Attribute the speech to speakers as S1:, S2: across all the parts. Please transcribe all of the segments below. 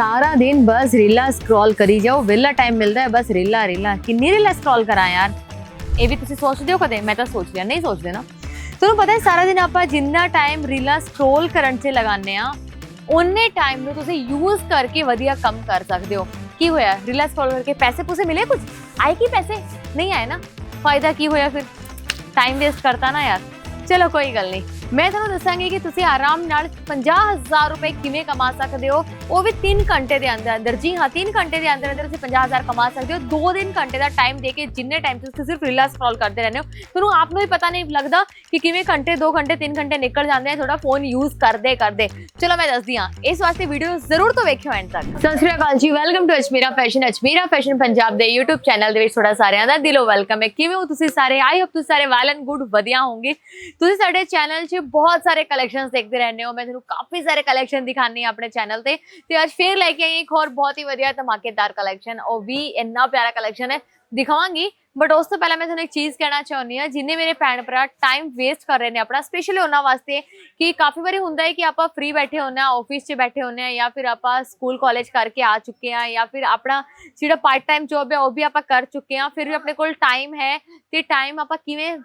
S1: ਸਾਰਾ ਦਿਨ ਬਸ ਰੀਲਾਂ ਸਕਰੋਲ ਕਰੀ ਜਾਓ ਵਿਹਲਾ ਟਾਈਮ ਮਿਲਦਾ ਹੈ ਬਸ ਰੀਲਾਂ ਰੀਲਾਂ ਕਿੰਨੀ ਰੀਲਾਂ ਸਕਰੋਲ ਕਰਾਂ ਯਾਰ ਇਹ ਵੀ ਤੁਸੀਂ ਸੋਚਦੇ ਹੋ ਕਦੇ ਮੈਂ ਤਾਂ ਸੋਚ ਲਿਆ ਨਹੀਂ ਸੋਚਦੇ ਨਾ ਤੁਹਾਨੂੰ ਪਤਾ ਹੈ ਸਾਰਾ ਦਿਨ ਆਪਾਂ ਜਿੰਨਾ ਟਾਈਮ ਰੀਲਾਂ ਸਕਰੋਲ ਕਰਨ 'ਚ ਲਗਾਉਂਦੇ ਆ ਉਨੇ ਟਾਈਮ ਨੂੰ ਤੁਸੀਂ ਯੂਜ਼ ਕਰਕੇ ਵਧੀਆ ਕੰਮ ਕਰ ਸਕਦੇ ਹੋ ਕੀ ਹੋਇਆ ਰੀਲਾਂ ਸਕਰੋਲ ਕਰਕੇ ਪੈਸੇ ਪੂਸੇ ਮਿਲੇ ਕੁਝ ਆਏ ਕੀ ਪੈਸੇ ਨਹੀਂ ਆਏ ਨਾ ਫਾਇਦਾ ਕੀ ਹੋਇਆ ਫਿਰ ਟਾਈਮ ਵੇਸਟ ਕਰਤਾ ਨਾ ਯਾਰ ਚਲੋ ਕੋਈ ਗੱਲ ਨਹੀਂ ਮੈਂ ਤੁਹਾਨੂੰ ਦੱਸਾਂਗੀ ਕਿ ਤੁਸੀਂ ਆਰਾਮ ਨਾਲ 50000 ਰੁਪਏ ਕਿਵੇਂ ਕਮਾ ਸਕਦੇ ਹੋ? ਉਹ ਵੀ 3 ਘੰਟੇ ਦੇ ਅੰਦਰ ਅੰਦਰ। ਜੀ ਹਾਂ 3 ਘੰਟੇ ਦੇ ਅੰਦਰ ਅੰਦਰ ਤੁਸੀਂ 50000 ਕਮਾ ਸਕਦੇ ਹੋ। 2-3 ਘੰਟੇ ਦਾ ਟਾਈਮ ਦੇ ਕੇ ਜਿੰਨੇ ਟਾਈਮ ਤੁਸੀਂ ਸਿਰਫ ਰੀਲਾਂ ਸਕਰੋਲ ਕਰਦੇ ਰਹਿੰਦੇ ਹੋ। ਤੁਹਾਨੂੰ ਆਪ ਨੂੰ ਵੀ ਪਤਾ ਨਹੀਂ ਲੱਗਦਾ ਕਿ ਕਿਵੇਂ ਘੰਟੇ 2 ਘੰਟੇ 3 ਘੰਟੇ ਨਿਕਲ ਜਾਂਦੇ ਆ, ਤੁਹਾਡਾ ਫੋਨ ਯੂਜ਼ ਕਰਦੇ ਕਰਦੇ। ਚਲੋ ਮੈਂ ਦੱਸਦੀ ਹਾਂ, ਇਸ ਵਾਸਤੇ ਵੀਡੀਓ ਜ਼ਰੂਰ ਤੋਂ ਵੇਖਿਓ ਐਂਡ ਤੱਕ। ਸਤਿ ਸ਼੍ਰੀ ਅਕਾਲ ਜੀ welcome to Ajmira fashion Ajmira fashion Punjab ਦੇ YouTube ਚੈਨਲ ਦੇ ਵਿੱਚ ਤੁਹਾਡਾ ਸਾਰਿਆਂ ਦਾ ਦਿਲੋਂ ਵੈਲਕਮ ਹੈ। ਕਿਵੇਂ ਹੋ ਤੁਸੀਂ ਸਾਰੇ? ਆਈ ਹੋਪ ਤੁਸੀਂ ਸਾਰੇ ਵੈਲ ਐਂਡ ਗੁੱਡ ਵਧੀਆ ਹੋਵੋਗੇ। ਤੁਸੀਂ ਸਾਡੇ ਚੈਨਲ 'ਚ ਬਹੁਤ ਸਾਰੇ ਕਲੈਕਸ਼ਨਸ ਦੇਖਦੇ ਰਹਿੰਦੇ ਹੋ। ਮੈਂ ਤੁਹਾਨੂੰ ਕਾਫੀ ਸਾਰੇ ਕਲੈਕਸ਼ਨ ਦਿਖਾਣੀ ਆ ਆਪਣੇ ਚੈਨਲ ਤੇ। ਤੇ ਅੱਜ ਫੇਰ ਲੈ ਕੇ ਆਈ ਇੱਕ ਹੋਰ ਬਹੁਤ ਹੀ ਵਧੀਆ ਧਮਾਕੇਦਾਰ ਕਲੈਕਸ਼ਨ ਉਹ ਵੀ ਇੰਨਾ ਪਿਆਰਾ ਕਲੈਕਸ਼ਨ ਹੈ। ਦਿਖਾਵਾਂਗੀ। ਬਟ ਉਸ ਤੋਂ ਪਹਿਲਾਂ ਮੈਂ ਤੁਹਾਨੂੰ ਇੱਕ ਚੀਜ਼ ਕਹਿਣਾ ਚਾਹੁੰਦੀ ਆ ਜਿੰਨੇ ਮੇਰੇ ਭੈਣ ਭਰਾ ਟਾਈਮ ਵੇਸਟ ਕਰ ਰਹੇ ਨੇ ਆਪਣਾ ਸਪੈਸ਼ਲੀ ਉਹਨਾਂ ਵਾਸਤੇ, ਕਿ ਕਾਫੀ ਵਾਰੀ ਹੁੰਦਾ ਹੈ ਕਿ ਆਪਾਂ ਫ੍ਰੀ ਬੈਠੇ ਹੁੰਨੇ ਆ ਆਫਿਸ 'ਚ ਬੈਠੇ ਹੁੰਨੇ ਆ ਜਾਂ ਫਿਰ ਆਪਾਂ ਸਕੂਲ ਕਾਲਜ ਕਰਕੇ ਆ ਚੁੱਕੇ ਆ ਜਾਂ ਫਿਰ ਆਪਣਾ ਜਿਹੜਾ ਪਾਰਟ ਟਾਈਮ ਜੌਬ ਹੈ, ਉਹ ਵੀ ਆਪਾਂ ਕਰ ਚੁੱਕੇ ਆ ਫਿਰ ਵੀ ਆਪਣੇ ਕੋਲ ਟਾਈਮ ਹੈ। ਤੇ ਟਾਈਮ ਆਪਾਂ ਕਿਵੇਂ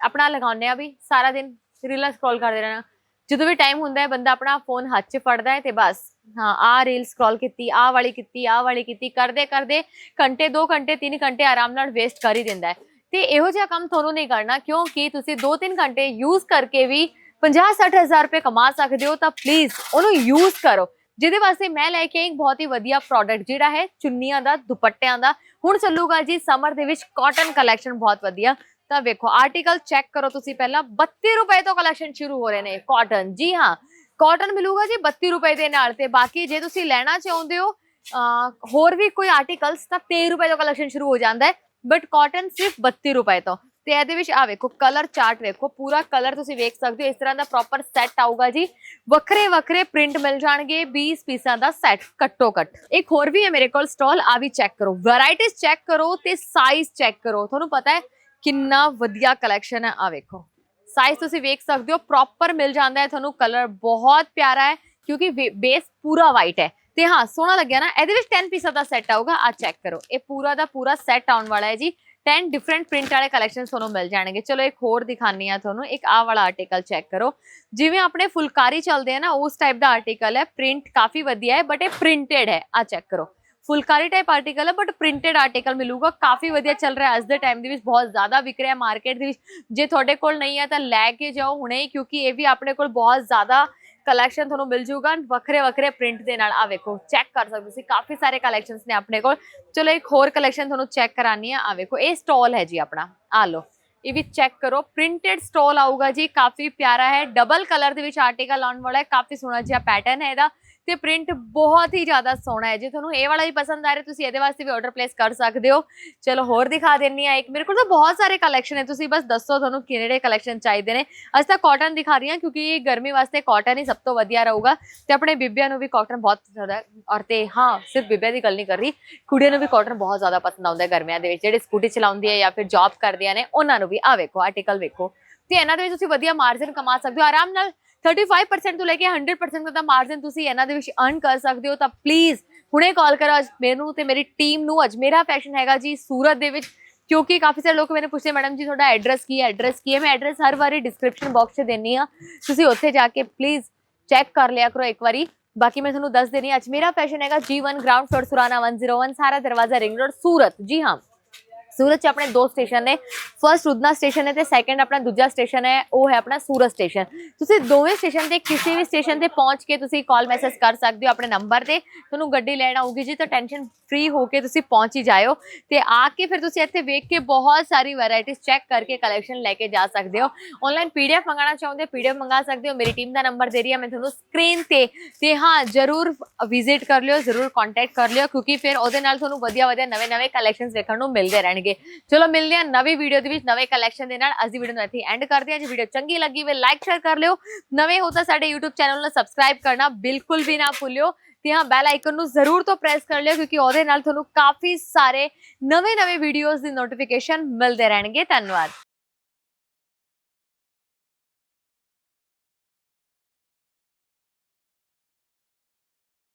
S1: ਆਪਣਾ ਲਗਾਉਂਦੇ ਆ ਵੀ ਸਾਰਾ ਦਿਨ ਰੀਲਾਂ ਸਕਰੋਲ ਕਰਦੇ ਰਹਿਣਾ। ਜਦੋਂ ਵੀ ਟਾਈਮ ਹੁੰਦਾ ਹੈ, ਬੰਦਾ ਆਪਣਾ ਫੋਨ ਹੱਥ 'ਚ ਫੜਦਾ ਹੈ ਤੇ ਬਸ। ਹਾਂ ਆ ਰੀਲ ਸਕਰੋਲ ਕੀਤੀ ਆ ਵਾਲੀ ਕੀਤੀ ਆ ਵਾਲੀ ਕੀਤੀ, ਕਰਦੇ ਕਰਦੇ ਘੰਟੇ 2 ਘੰਟੇ 3 ਘੰਟੇ ਆਰਾਮ ਨਾਲ ਵੇਸਟ ਕਰ ਹੀ ਦਿੰਦਾ ਹੈ। ਤੇ ਇਹੋ ਜਿਹਾ ਕੰਮ ਤੁਹਾਨੂੰ ਨਹੀਂ ਕਰਨਾ, ਕਿਉਂਕਿ ਤੁਸੀਂ 2-3 ਘੰਟੇ ਯੂਜ਼ ਕਰਕੇ ਵੀ 50-60 ਹਜ਼ਾਰ ਰੁਪਏ ਕਮਾ ਸਕਦੇ ਹੋ, ਤਾਂ ਪਲੀਜ਼ ਉਹਨੂੰ ਯੂਜ਼ ਕਰੋ। ਜਿਹਦੇ ਵਾਸਤੇ ਮੈਂ ਲੈ ਕੇ ਆਈ ਇੱਕ ਬਹੁਤ ਹੀ ਵਧੀਆ ਪ੍ਰੋਡਕਟ ਜਿਹੜਾ ਹੈ ਚੁੰਨੀਆਂ ਦਾ, ਦੁਪੱਟਿਆਂ ਦਾ। ਹੁਣ ਚੱਲੂਗਾ ਜੀ ਸਮਰ ਦੇ ਵਿੱਚ ਕਾਟਨ ਕਲੈਕਸ਼ਨ ਬਹੁਤ ਵਧੀਆ। ਤਾਂ ਵੇਖੋ ਆਰਟੀਕਲ ਚੈੱਕ ਕਰੋ ਤੁਸੀਂ ਪਹਿਲਾਂ 32 ਰੁਪਏ ਤੋਂ ਕਲੈਕਸ਼ਨ ਸ਼ੁਰੂ ਹੋ ਰਹੇ ਨੇ ਕਾਟਨ ਜੀ ਹਾਂ ਕਾਟਨ ਮਿਲੂਗਾ ਜੀ 32 ਰੁਪਏ ਦੇ ਨਾਲ ਤੇ ਬਾਕੀ ਜੇ ਤੁਸੀਂ ਲੈਣਾ ਚਾਹੁੰਦੇ ਹੋ ਅਹ, ਹੋਰ ਵੀ ਕੋਈ ਆਰਟੀਕਲਸ ਤਾਂ 23 ਰੁਪਏ ਤੋਂ ਕਲੈਕਸ਼ਨ ਸ਼ੁਰੂ ਹੋ ਜਾਂਦਾ ਹੈ ਬਟ ਕਾਟਨ ਸਿਰਫ 32 ਰੁਪਏ ਤੋਂ। ਤੇ ਇਹਦੇ ਵਿੱਚ ਆ ਵੇਖੋ ਕਲਰ ਚਾਰਟ ਵੇਖੋ ਪੂਰਾ ਕਲਰ ਤੁਸੀਂ ਵੇਖ ਸਕਦੇ ਹੋ ਇਸ ਤਰ੍ਹਾਂ ਦਾ ਪ੍ਰੋਪਰ ਸੈੱਟ ਆਊਗਾ ਜੀ। ਵੱਖਰੇ ਵੱਖਰੇ ਪ੍ਰਿੰਟ ਮਿਲ ਜਾਣਗੇ 20 ਪੀਸਾਂ ਦਾ ਸੈੱਟ ਕੱਟੋ ਕੱਟ ਇੱਕ ਹੋਰ ਵੀ ਹੈ ਮੇਰੇ ਕੋਲ ਸਟਾਲ ਆ ਵੀ ਚੈੱਕ ਕਰੋ। ਵੈਰਾਈਟੀਜ਼ ਚੈੱਕ ਕਰੋ ਤੇ ਸਾਈਜ਼ ਚੈੱਕ ਕਰੋ। ਤੁਹਾਨੂੰ ਪਤਾ ਹੈ ਕਿੰਨਾ ਵਧੀਆ ਕਲੈਕਸ਼ਨ ਹੈ ਆ ਵੇਖੋ। ਸਾਈਜ਼ ਤੁਸੀਂ ਵੇਖ ਸਕਦੇ ਹੋ ਪ੍ਰੋਪਰ ਮਿਲ ਜਾਂਦਾ ਹੈ, ਤੁਹਾਨੂੰ ਕਲਰ ਬਹੁਤ ਪਿਆਰਾ ਹੈ, ਕਿਉਂਕਿ ਬੇਸ ਪੂਰਾ ਵਾਈਟ ਹੈ। ਤੇ ਹਾਂ, ਸੋਹਣਾ ਲੱਗਿਆ ਨਾ, ਇਹਦੇ ਵਿੱਚ 10 ਪੀਸਾਂ ਦਾ ਸੈੱਟ ਆਊਗਾ ਆ ਚੈੱਕ ਕਰੋ। ਇਹ ਪੂਰਾ ਦਾ ਪੂਰਾ ਸੈੱਟ ਆਉਣ ਵਾਲਾ ਹੈ ਜੀ। 10 ਡਿਫਰੈਂਟ ਪ੍ਰਿੰਟ ਵਾਲੇ ਕਲੈਕਸ਼ਨ ਤੁਹਾਨੂੰ ਮਿਲ ਜਾਣਗੇ। ਚਲੋ, ਇੱਕ ਹੋਰ ਦਿਖਾਨੀ ਆ ਤੁਹਾਨੂੰ, ਇੱਕ ਆਹ ਵਾਲਾ ਆਰਟੀਕਲ ਚੈੱਕ ਕਰੋ। ਜਿਵੇਂ ਆਪਣੇ ਫੁਲਕਾਰੀ ਚੱਲਦੇ ਆ ਨਾ, ਉਸ ਟਾਈਪ ਦਾ ਆਰਟੀਕਲ ਹੈ ਪ੍ਰਿੰਟ ਕਾਫੀ ਵਧੀਆ ਹੈ ਬਟ ਇਹ ਪ੍ਰਿੰਟਡ ਹੈ ਆ ਚੈੱਕ ਕਰੋ। ਫੁਲਕਾਰੀ ਟਾਈਪ ਆਰਟੀਕਲ ਹੈ ਬਟ ਪ੍ਰਿੰਟਡ ਆਰਟੀਕਲ ਮਿਲੂਗਾ। ਕਾਫੀ ਵਧੀਆ ਚੱਲ ਰਿਹਾ ਅੱਜ ਦੇ ਟਾਈਮ ਦੇ ਵਿੱਚ, ਬਹੁਤ ਜ਼ਿਆਦਾ ਵਿਕ ਰਿਹਾ ਮਾਰਕੀਟ ਦੇ ਵਿੱਚ। ਜੇ ਤੁਹਾਡੇ ਕੋਲ ਨਹੀਂ ਹੈ ਤਾਂ ਲੈ ਕੇ ਜਾਓ ਹੁਣੇ ਹੀ, ਕਿਉਂਕਿ ਇਹ ਵੀ ਆਪਣੇ ਕੋਲ ਬਹੁਤ ਜ਼ਿਆਦਾ ਕਲੈਕਸ਼ਨ ਤੁਹਾਨੂੰ ਮਿਲ ਜੂਗਾ। ਵੱਖਰੇ ਵੱਖਰੇ ਪ੍ਰਿੰਟ ਦੇ ਨਾਲ। ਆ ਵੇਖੋ ਚੈੱਕ ਕਰ ਸਕਦੇ ਹੋ ਤੁਸੀਂ। ਕਾਫੀ ਸਾਰੇ ਕਲੈਕਸ਼ਨਸ ਨੇ ਆਪਣੇ ਕੋਲ। ਚਲੋ ਇੱਕ ਹੋਰ ਕਲੈਕਸ਼ਨ ਤੁਹਾਨੂੰ ਚੈੱਕ ਕਰਾਨੀ ਆ। ਆ ਵੇਖੋ, ਇਹ ਸਟਾਲ ਹੈ ਜੀ ਆਪਣਾ। ਆ ਲਓ, ਇਹ ਵੀ ਚੈੱਕ ਕਰੋ। ਪ੍ਰਿੰਟਡ ਸਟਾਲ ਆਊਗਾ ਜੀ, ਕਾਫੀ ਪਿਆਰਾ ਹੈ। ਡਬਲ ਕਲਰ ਦੇ ਵਿੱਚ ਆਰਟੀਕਲ ਆਉਣ ਵਾਲਾ ਹੈ। ਕਾਫੀ ਸੋਹਣਾ ਜਿਹਾ ਪੈਟਰਨ ਹੈ ਇਹਦਾ। ਤੇ ਪ੍ਰਿੰਟ ਬਹੁਤ ਹੀ ਜ਼ਿਆਦਾ ਸੋਹਣਾ ਹੈ। ਜੇ ਤੁਹਾਨੂੰ ਇਹ ਵਾਲਾ ਹੀ ਪਸੰਦ ਆ ਰਿਹਾ, ਤੁਸੀਂ ਇਹਦੇ ਵਾਸਤੇ ਵੀ ਆਰਡਰ ਪਲੇਸ ਕਰ ਸਕਦੇ ਹੋ। ਚਲੋ ਹੋਰ ਦਿਖਾ ਦਿੰਨੀ ਆ ਇੱਕ। ਮੇਰੇ ਕੋਲ ਤਾਂ ਬਹੁਤ ਸਾਰੇ ਕਲੈਕਸ਼ਨ ਹੈ ਤੁਸੀਂ ਬਸ ਦੱਸੋ ਤੁਹਾਨੂੰ ਕਿਹੜੇ ਕਲੈਕਸ਼ਨ ਚਾਹੀਦੇ ਨੇ। ਅੱਜ ਤਾਂ ਕਾਟਨ ਦਿਖਾ ਰਹੀ ਹਾਂ, ਕਿਉਂਕਿ ਗਰਮੀ ਵਾਸਤੇ ਕਾਟਨ ਹੀ ਸਭ ਤੋਂ ਵਧੀਆ ਰਹੂਗਾ। ਤੇ ਆਪਣੇ ਬੀਬੀਆਂ ਨੂੰ ਵੀ ਕਾਟਨ ਬਹੁਤ ਜ਼ਿਆਦਾ ਔਰ ਤੇ ਹਾਂ, ਸਿਰਫ ਬੀਬੀਆਂ ਦੀ ਗੱਲ ਨਹੀਂ ਕਰ ਰਹੀ। ਕੁੜੀਆਂ ਨੂੰ ਵੀ ਕਾਟਨ ਬਹੁਤ ਜ਼ਿਆਦਾ ਪਸੰਦ ਆਉਂਦਾ ਗਰਮੀਆਂ ਦੇ ਵਿੱਚ। ਜਿਹੜੇ ਸਕੂਟੀ ਚਲਾਉਂਦੀ ਹੈ ਜਾਂ ਫਿਰ ਜੌਬ ਕਰਦੀਆਂ ਨੇ, ਉਹਨਾਂ ਨੂੰ ਵੀ। ਆ ਵੇਖੋ ਆਰਟੀਕਲ ਵੇਖੋ। ਤੇ ਇਹਨਾਂ ਦੇ ਵਿੱਚ ਤੁਸੀਂ ਵਧੀਆ ਮਾਰਜਨ ਕਮਾ ਸਕਦੇ ਹੋ। ਆਰਾਮ ਨਾਲ 35% ਤੋਂ ਲੈ ਕੇ 100% ਦਾ ਮਾਰਜਨ ਤੁਸੀਂ ਇਹਨਾਂ ਦੇ ਵਿੱਚ ਅਰਨ ਕਰ ਸਕਦੇ ਹੋ, ਤਾਂ ਪਲੀਜ਼ ਹੁਣੇ ਕਾਲ ਕਰੋ ਅੱਜ ਮੈਨੂੰ ਤੇ ਮੇਰੀ ਟੀਮ ਨੂੰ, ਅੱਜ ਮੇਰਾ ਫੈਸ਼ਨ ਹੈਗਾ ਜੀ ਸੂਰਤ ਦੇ ਵਿੱਚ, ਕਿਉਂਕਿ ਕਾਫੀ ਸਾਰੇ ਲੋਕ ਮੈਨੂੰ ਪੁੱਛਦੇ ਮੈਡਮ ਜੀ, ਤੁਹਾਡਾ ਐਡਰੈਸ ਕੀ ਹੈ? ਐਡਰੈਸ ਕੀ ਹੈ? ਮੈਂ ਐਡਰੈਸ ਹਰ ਵਾਰੀ ਡਿਸਕ੍ਰਿਪਸ਼ਨ ਬਾਕਸ 'ਚ ਦੇਣੀ ਆ ਤੁਸੀਂ ਉੱਥੇ ਜਾ ਕੇ ਪਲੀਜ਼ ਚੈੱਕ ਕਰ ਲਿਆ ਕਰੋ ਇੱਕ ਵਾਰੀ। ਬਾਕੀ ਮੈਂ ਤੁਹਾਨੂੰ ਦੱਸ ਦੇਣੀ ਅੱਜ ਮੇਰਾ ਫੈਸ਼ਨ ਹੈਗਾ G1 ਗਰਾਊਂਡ ਫਲੋਰ ਸੁਰਾਨਾ 101 ਸਾਰਾ ਦਰਵਾਜ਼ਾ ਰਿੰਗ ਰੋਡ ਸੂਰਤ। ਜੀ ਹਾਂ। ਸੂਰਤ 'ਚ ਆਪਣੇ ਦੋ ਸਟੇਸ਼ਨ ਨੇ। ਫਰਸਟ ਉਦਨਾ ਸਟੇਸ਼ਨ ਹੈ ਤੇ ਸੈਕੰਡ ਆਪਣਾ ਦੂਜਾ ਸਟੇਸ਼ਨ ਹੈ, ਉਹ ਹੈ ਆਪਣਾ ਸੂਰਤ ਸਟੇਸ਼ਨ ਤੁਸੀਂ ਦੋਵੇਂ ਸਟੇਸ਼ਨ ਤੇ ਕਿਸੇ ਵੀ ਸਟੇਸ਼ਨ ਤੇ ਪਹੁੰਚ ਕੇ ਤੁਸੀਂ ਕਾਲ ਮੈਸੇਜ ਕਰ ਸਕਦੇ ਹੋ ਆਪਣੇ ਨੰਬਰ ਤੇ। ਤੁਹਾਨੂੰ ਗੱਡੀ ਲੈਣ ਆਊਗੀ ਜੀ, ਤਾਂ ਟੈਨਸ਼ਨ ਫ੍ਰੀ ਹੋ ਕੇ ਤੁਸੀਂ ਪਹੁੰਚ ਹੀ ਜਾਇਓ। ਤੇ ਆ ਕੇ ਫਿਰ ਤੁਸੀਂ ਇੱਥੇ ਵੇਖ ਕੇ ਬਹੁਤ ਸਾਰੀ ਵੈਰਾਈਟੀਜ਼ ਚੈੱਕ ਕਰਕੇ ਕਲੈਕਸ਼ਨ ਲੈ ਕੇ ਜਾ ਸਕਦੇ ਹੋ। ਆਨਲਾਈਨ ਪੀਡੀਐਫ ਮੰਗਾਣਾ ਚਾਹੁੰਦੇ ਪੀਡੀਐਫ ਮੰਗਾ ਸਕਦੇ ਹੋ। ਮੇਰੀ ਟੀਮ ਦਾ ਨੰਬਰ ਦੇ ਰਹੀ ਹੈ, ਮੈਂ ਤੁਹਾਨੂੰ ਸਕਰੀਨ ਤੇ ਤੇ ਹਾਂ, ਜਰੂਰ ਵਿਜ਼ਿਟ ਕਰ ਲਿਓ, ਜਰੂਰ ਕੰਟੈਕਟ ਕਰ ਲਿਓ, ਕਿਉਂਕਿ ਫਿਰ ਉਹਦੇ ਨਾਲ ਤੁਹਾਨੂੰ ਵਧੀਆ ਵਧੀਆ ਨਵੇਂ ਨਵੇਂ ਕਲੈਕਸ਼ਨਸ ਦੇਖਣ ਨੂੰ ਮਿਲਦੇ ਰਹਿਣਗੇ। ਚਲੋ ਮਿਲਦੇ ਹਾਂ ਨਵੀਂ ਵੀਡੀਓ ਦੇ ਵਿੱਚ, ਨਵੇਂ ਕਲੈਕਸ਼ਨ ਦੇ ਨਾਲ। ਅੱਜ ਦੀ ਵੀਡੀਓ ਨੂੰ ਇੱਥੇ ਐਂਡ ਕਰਦੇ ਹਾਂ। ਜੇ ਵੀਡੀਓ ਚੰਗੀ ਲੱਗੀ ਹੋਵੇ ਲਾਈਕ ਸ਼ੇਅਰ ਕਰ ਲਿਓ। ਨਵੇਂ ਹੋ ਤਾਂ ਸਾਡੇ YouTube ਚੈਨਲ ਨੂੰ ਸਬਸਕ੍ਰਾਈਬ ਕਰਨਾ ਬਿਲਕੁਲ ਵੀ ਨਾ ਭੁੱਲਿਓ। ਤੇ ਹਾਂ ਬੈਲ ਆਈਕਨ ਨੂੰ ਜ਼ਰੂਰ ਤੋਂ ਪ੍ਰੈਸ ਕਰ ਲਿਓ, ਕਿਉਂਕਿ ਉਹਦੇ ਨਾਲ ਤੁਹਾਨੂੰ ਕਾਫੀ ਸਾਰੇ ਨਵੇਂ ਨਵੇਂ ਵੀਡੀਓਜ਼ ਦੀ ਨੋਟੀਫਿਕੇਸ਼ਨ ਮਿਲਦੇ ਰਹਿਣਗੇ। ਧੰਨਵਾਦ।